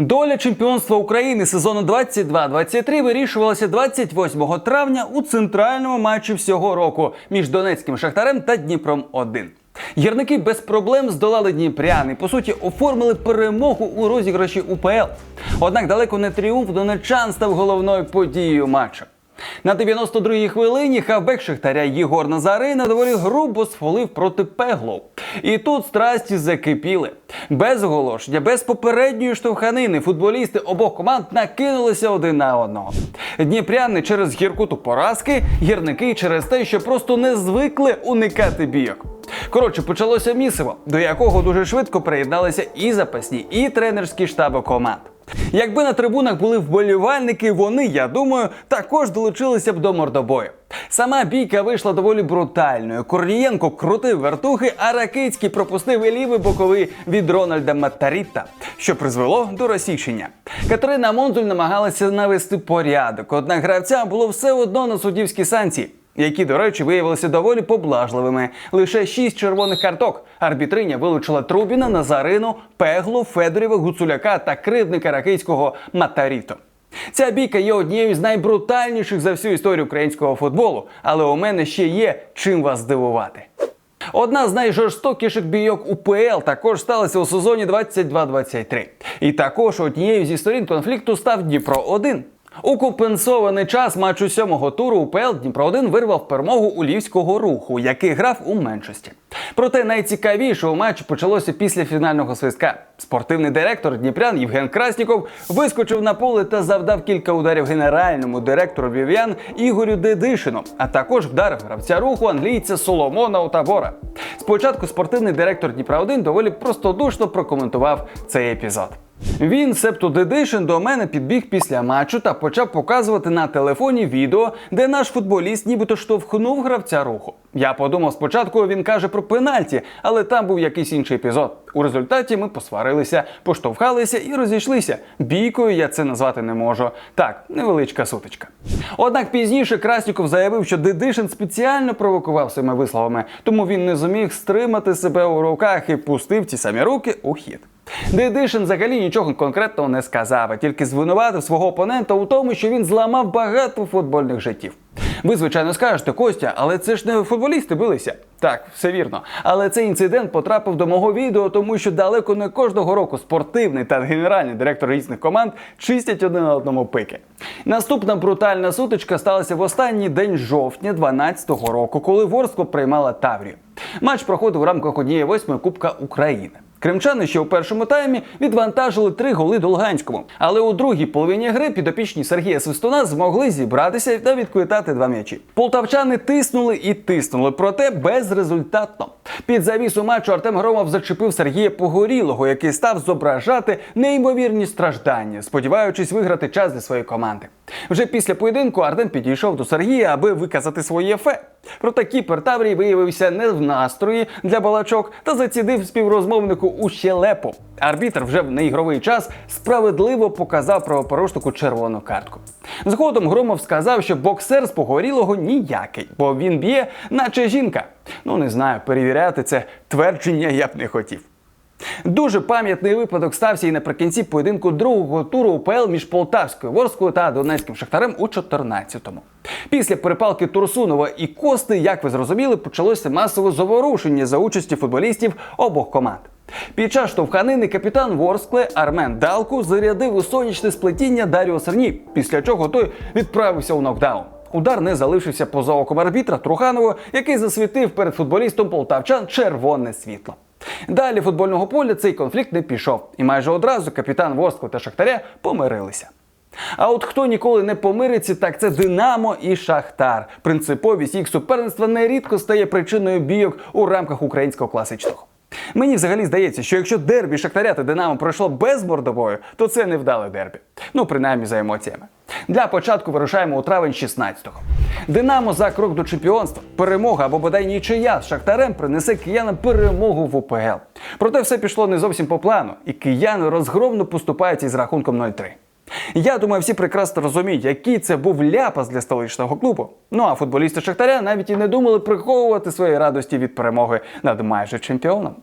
Доля чемпіонства України сезону 22-23 вирішувалася 28 травня у центральному матчі всього року між Донецьким Шахтарем та Дніпром 1 Гірники без проблем здолали Дніпрян і, по суті, оформили перемогу у розіграші УПЛ. Однак далеко не тріумф донечан став головною подією матчу. На 92-й хвилині хавбек Шахтаря Єгор Назарина доволі грубо сфолив проти Пеглов. І тут страсті закипіли. Без оголошення, без попередньої штовханини футболісти обох команд накинулися один на одного. Дніпряни через гіркуту поразки, гірники через те, що просто не звикли уникати бійок. Коротше, почалося місиво, до якого дуже швидко приєдналися і запасні, і тренерські штаби команд. Якби на трибунах були вболівальники, вони, я думаю, також долучилися б до мордобою. Сама бійка вийшла доволі брутальною. Корнієнко крутив вертухи, а Ракицький пропустив і лівий боковий від Рональда Матаріта, що призвело до розсічення. Катерина Монзуль намагалася навести порядок, однак гравцям було все одно на суддівські санкції які, до речі, виявилися доволі поблажливими. Лише шість червоних карток. Арбітриня вилучила Трубіна, Назарину, Пеглу, Федорєва, Гуцуляка та кривдника ракийського Матаріто. Ця бійка є однією з найбрутальніших за всю історію українського футболу, але у мене ще є чим вас здивувати. Одна з найжорстокіших бійок УПЛ також сталася у сезоні 22-23. І також однією зі сторін конфлікту став Дніпро 1 у компенсований час матчу сьомого туру УПЛ Дніпро 1 вирвав перемогу у львівського руху, який грав у меншості. Проте найцікавіше у матчі почалося після фінального свистка. Спортивний директор Дніпрян Євген Красніков вискочив на поле та завдав кілька ударів генеральному директору Вів'ян Ігорю Дедишину, а також вдарив гравця руху англійця Соломона Утабора. Спочатку спортивний директор Дніпра 1 доволі простодушно прокоментував цей епізод. Він, септо Дедишин, до мене підбіг після матчу та почав показувати на телефоні відео, де наш футболіст нібито штовхнув гравця руху. Я подумав спочатку, він каже про пенальті, але там був якийсь інший епізод. У результаті ми посварилися, поштовхалися і розійшлися. Бійкою я це назвати не можу. Так, невеличка сутичка. Однак пізніше Красніков заявив, що Дедишин спеціально провокував своїми висловами, тому він не зуміг стримати себе у руках і пустив ті самі руки у хід. Дедишин взагалі нічого конкретного не сказав, а тільки звинуватив свого опонента у тому, що він зламав багато футбольних життів. Ви, звичайно, скажете, Костя, але це ж не футболісти билися. Так, все вірно. Але цей інцидент потрапив до мого відео, тому що далеко не кожного року спортивний та генеральний директор різних команд чистять один на одному пики. Наступна брутальна сутичка сталася в останній день жовтня 2012 року, коли Ворскло приймала Таврію. Матч проходив у рамках однієї восьмої Кубка України. Кримчани ще у першому таймі відвантажили три голи до Луганському. Але у другій половині гри підопічні Сергія Свистуна змогли зібратися та відквитати два м'ячі. Полтавчани тиснули і тиснули, проте безрезультатно. Під завісу матчу Артем Громов зачепив Сергія Погорілого, який став зображати неймовірні страждання, сподіваючись виграти час для своєї команди. Вже після поєдинку Артем підійшов до Сергія, аби виказати своє фе. Проте кіпер Таврій виявився не в настрої для балачок та зацідив співрозмовнику у щелепу. Арбітр вже в неігровий час справедливо показав правопорушнику червону картку. Згодом Громов сказав, що боксер з погорілого ніякий, бо він б'є, наче жінка. Ну не знаю, перевіряти це твердження я б не хотів. Дуже пам'ятний випадок стався і наприкінці поєдинку другого туру УПЛ між Полтавською Ворською та Донецьким Шахтарем у 14-му. Після перепалки Турсунова і Кости, як ви зрозуміли, почалося масове заворушення за участі футболістів обох команд. Під час штовханини капітан Ворскле Армен Далку зарядив у сонячне сплетіння Даріо Серні, після чого той відправився у нокдаун. Удар не залишився поза оком арбітра Труханова, який засвітив перед футболістом полтавчан червоне світло. Далі футбольного поля цей конфлікт не пішов, і майже одразу капітан Воску та Шахтаря помирилися. А от хто ніколи не помириться, так це Динамо і Шахтар. Принциповість їх суперництва нерідко стає причиною бійок у рамках українського класичного. Мені взагалі здається, що якщо дербі Шахтаря та Динамо пройшло без мордовою, то це не вдале дербі. Ну, принаймні за емоціями. Для початку вирушаємо у травень 16-го. Динамо за крок до чемпіонства. Перемога або бодай нічия з Шахтарем принесе киянам перемогу в УПЛ. Проте все пішло не зовсім по плану, і кияни розгромно поступаються із рахунком 0-3. Я думаю, всі прекрасно розуміють, який це був ляпас для столичного клубу. Ну а футболісти Шахтаря навіть і не думали приховувати свої радості від перемоги над майже чемпіоном.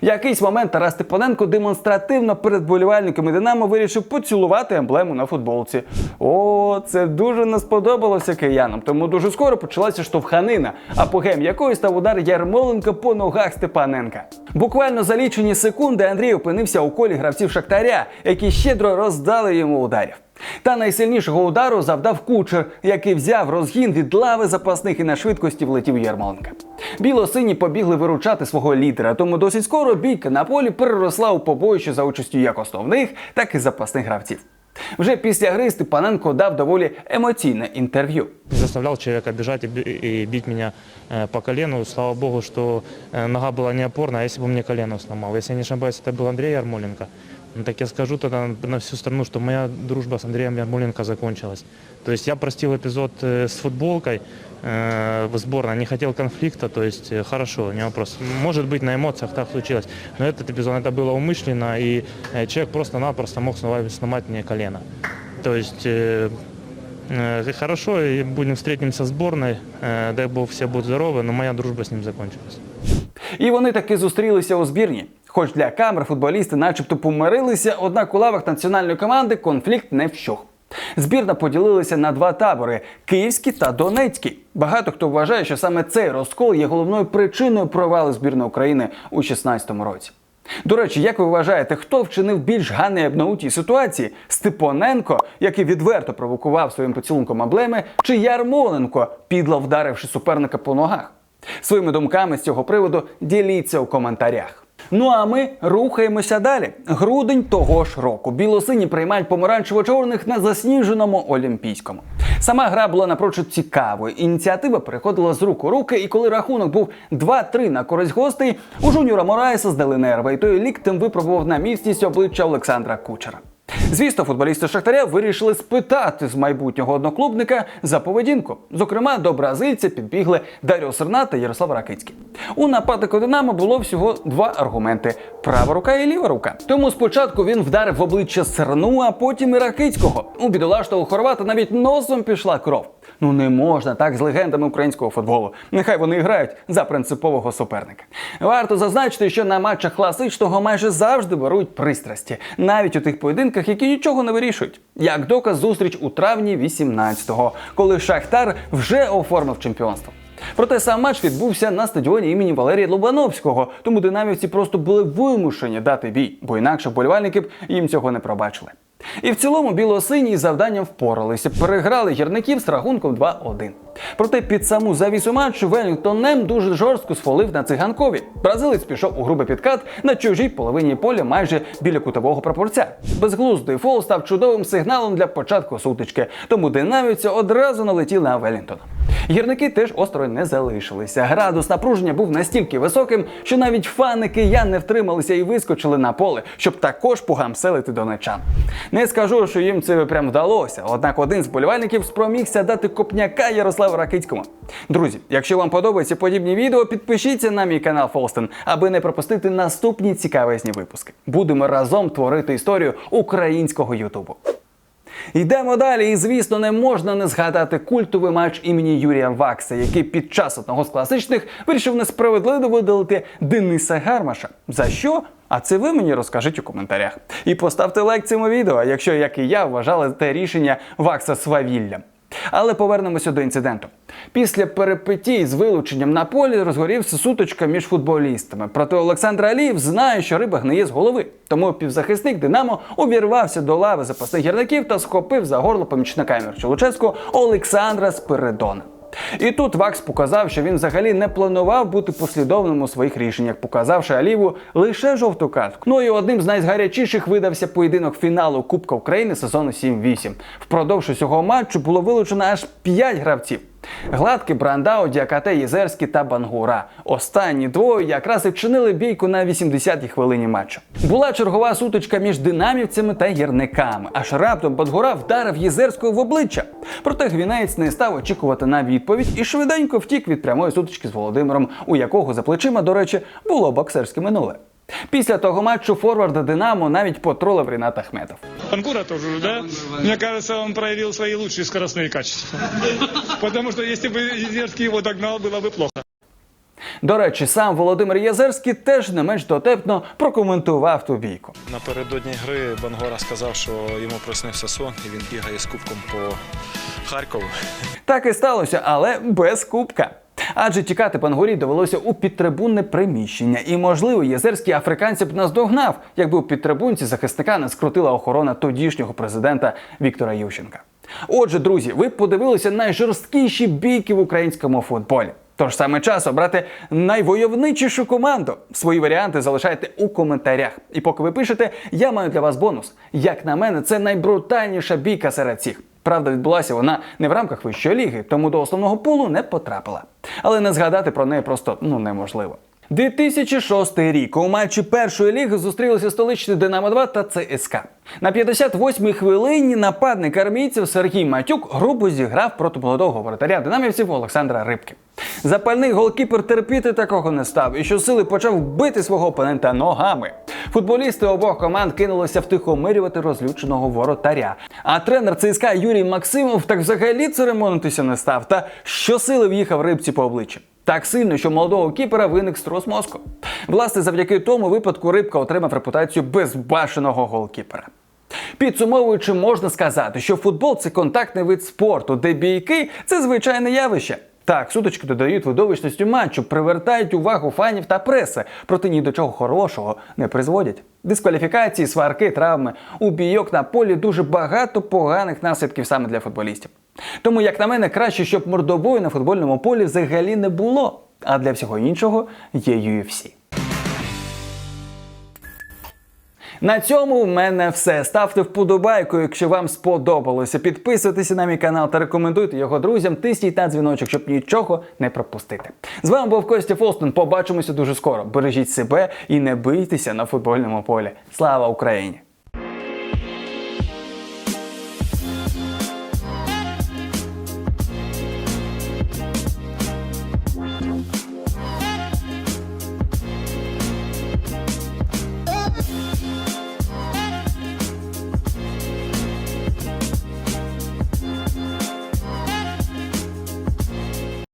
Якийсь момент Тарас Степаненко демонстративно перед болівальниками Динамо вирішив поцілувати емблему на футболці. О, це дуже не сподобалося киянам, тому дуже скоро почалася штовханина, апогем якої став удар Ярмоленка по ногах Степаненка. Буквально за лічені секунди Андрій опинився у колі гравців Шахтаря, які щедро роздали йому ударів. Та найсильнішого удару завдав кучер, який взяв розгін від лави запасних і на швидкості влетів у Ярмоленка. Біло-сині побігли виручати свого лідера, тому досить скоро бійка на полі переросла у побоїще за участю як основних, так і запасних гравців. Вже після гри Степаненко дав доволі емоційне інтерв'ю. Не заставлял человека бежать и би- и бить меня э, по колену. Слава богу, что э, нога была не опорная, а если бы мне колено сломал. Если я не ошибаюсь, это был Андрей Ярмоленко. Ну, так я скажу тогда на всю страну, что моя дружба с Андреем Ярмоленко закончилась. То есть я простил эпизод э, с футболкой э, в сборной, не хотел конфликта, то есть э, хорошо, не вопрос. Может быть, на эмоциях так случилось, но этот эпизод, это было умышленно, и человек просто-напросто мог сломать, сломать мне колено. То есть Хорошо, и будем встретимся в сборной. Э, Дай бог все будут здоровы, но моя дружба с ним закончилась. І вони таки зустрілися у збірні. Хоч для камер футболісти начебто помирилися, однак у лавах національної команди конфлікт не вщух. Збірна поділилася на два табори київський та донецький. Багато хто вважає, що саме цей розкол є головною причиною провалу збірної України у 2016 році. До речі, як ви вважаєте, хто вчинив більш ганебно у тій ситуації? Степаненко, який відверто провокував своїм поцілунком емблеми, чи Ярмоленко, підло вдаривши суперника по ногах? Своїми думками з цього приводу діліться у коментарях. Ну а ми рухаємося далі. Грудень того ж року. Білосині приймають помаранчево-чорних на засніженому Олімпійському. Сама гра була напрочуд цікавою. Ініціатива переходила з рук у руки, і коли рахунок був 2-3 на користь гостей, у жуніора Мораєса здали нерви, і той ліктем випробував на міцність обличчя Олександра Кучера. Звісно, футболісти Шахтаря вирішили спитати з майбутнього одноклубника за поведінку. Зокрема, до бразильця підбігли Даріо Серна та Ярослав Ракицький. У нападнику Динамо було всього два аргументи: права рука і ліва рука. Тому спочатку він вдарив в обличчя Серну, а потім і Ракицького. У бідолашного хорвата навіть носом пішла кров. Ну не можна так з легендами українського футболу. Нехай вони грають за принципового суперника. Варто зазначити, що на матчах класичного майже завжди беруть пристрасті, навіть у тих поєдинках, які нічого не вирішують. Як доказ зустріч у травні 18-го, коли Шахтар вже оформив чемпіонство. Проте сам матч відбувся на стадіоні імені Валерія Лобановського, тому динамівці просто були вимушені дати бій, бо інакше вболівальники б їм цього не пробачили. І в цілому білосині завданням впоралися, переграли гірників з рахунком 2-1. Проте під саму завісу матчу Велінгтон Нем дуже жорстко сфолив на циганкові. Бразилець пішов у грубий підкат на чужій половині поля майже біля кутового прапорця. Безглуздий фол став чудовим сигналом для початку сутички, тому динамівці одразу налетіли на Велінгтона. Гірники теж осторонь не залишилися. Градус напруження був настільки високим, що навіть фани киян не втрималися і вискочили на поле, щоб також погамселити донечан. Не скажу, що їм це прям вдалося, однак один з болівальників спромігся дати копняка Ярославу Ракицькому. Друзі, якщо вам подобаються подібні відео, підпишіться на мій канал Фолстен, аби не пропустити наступні цікавезні випуски. Будемо разом творити історію українського Ютубу. Йдемо далі, і звісно, не можна не згадати культовий матч імені Юрія Вакса, який під час одного з класичних вирішив несправедливо видалити Дениса Гармаша. За що? А це ви мені розкажіть у коментарях. І поставте лайк цьому відео, якщо, як і я, вважали те рішення Вакса свавіллям. Але повернемося до інциденту. Після перепитій з вилученням на полі розгорівся сутичка між футболістами. Проте Олександр Алієв знає, що риба гниє з голови. Тому півзахисник Динамо увірвався до лави запасних гірників та схопив за горло помічника Мірчу Луческу Олександра Спиридона. І тут Вакс показав, що він взагалі не планував бути послідовним у своїх рішеннях, показавши Аліву лише жовту картку. Ну і одним з найгарячіших видався поєдинок фіналу Кубка України сезону 7-8. Впродовж усього матчу було вилучено аж 5 гравців. Гладкий, Брандау, Діакате, Єзерський та Бангура. Останні двоє якраз і вчинили бійку на 80-й хвилині матчу. Була чергова сутичка між динамівцями та гірниками. Аж раптом Бангура вдарив Єзерського в обличчя. Проте гвінеєць не став очікувати на відповідь і швиденько втік від прямої сутички з Володимиром, у якого за плечима, до речі, було боксерське минуле. Після того матчу форварда Динамо навіть потролив Рінат Ахметов. Панкура тоже, да? Мне кажется, он проявил свои лучшие скоростные качества. Потому что если бы Зерский его догнал, было бы плохо. До речі, сам Володимир Язерський теж не менш дотепно прокоментував ту бійку. Напередодні гри Бангора сказав, що йому приснився сон, і він бігає з кубком по Харкову. Так і сталося, але без кубка. Адже тікати пангорі довелося у підтрибунне приміщення, і, можливо, єзерський африканців б наздогнав, якби у підтрибунці захисника не скрутила охорона тодішнього президента Віктора Ющенка. Отже, друзі, ви подивилися найжорсткіші бійки в українському футболі. Тож саме час обрати найвойовничішу команду. Свої варіанти залишайте у коментарях. І поки ви пишете, я маю для вас бонус. Як на мене, це найбрутальніша бійка серед всіх. Правда, відбулася вона не в рамках вищої ліги, тому до основного пулу не потрапила. Але не згадати про неї просто ну неможливо. 2006 рік у матчі першої ліги зустрілися столичні Динамо 2 та ЦСКА. На 58-й хвилині нападник армійців Сергій Матюк грубо зіграв проти молодого воротаря динамівців Олександра Рибки. Запальний голкіпер терпіти такого не став і щосили почав бити свого опонента ногами. Футболісти обох команд кинулися втихомирювати розлюченого воротаря. А тренер ЦСКА Юрій Максимов так взагалі церемонитися не став та щосили в'їхав рибці по обличчю. Так сильно, що молодого кіпера виник струс мозку. Власне, завдяки тому випадку рибка отримав репутацію безбашеного голкіпера. Підсумовуючи, можна сказати, що футбол це контактний вид спорту, де бійки це звичайне явище. Так, сутички додають видовищності матчу, привертають увагу фанів та преси, проте ні до чого хорошого не призводять. Дискваліфікації, сварки, травми. У бійок на полі дуже багато поганих наслідків саме для футболістів. Тому, як на мене, краще, щоб мордобою на футбольному полі взагалі не було. А для всього іншого є UFC. На цьому в мене все. Ставте вподобайку, якщо вам сподобалося. Підписуйтеся на мій канал та рекомендуйте його друзям. Тисніть на дзвіночок, щоб нічого не пропустити. З вами був Костя Фолстон. Побачимося дуже скоро. Бережіть себе і не бийтеся на футбольному полі. Слава Україні!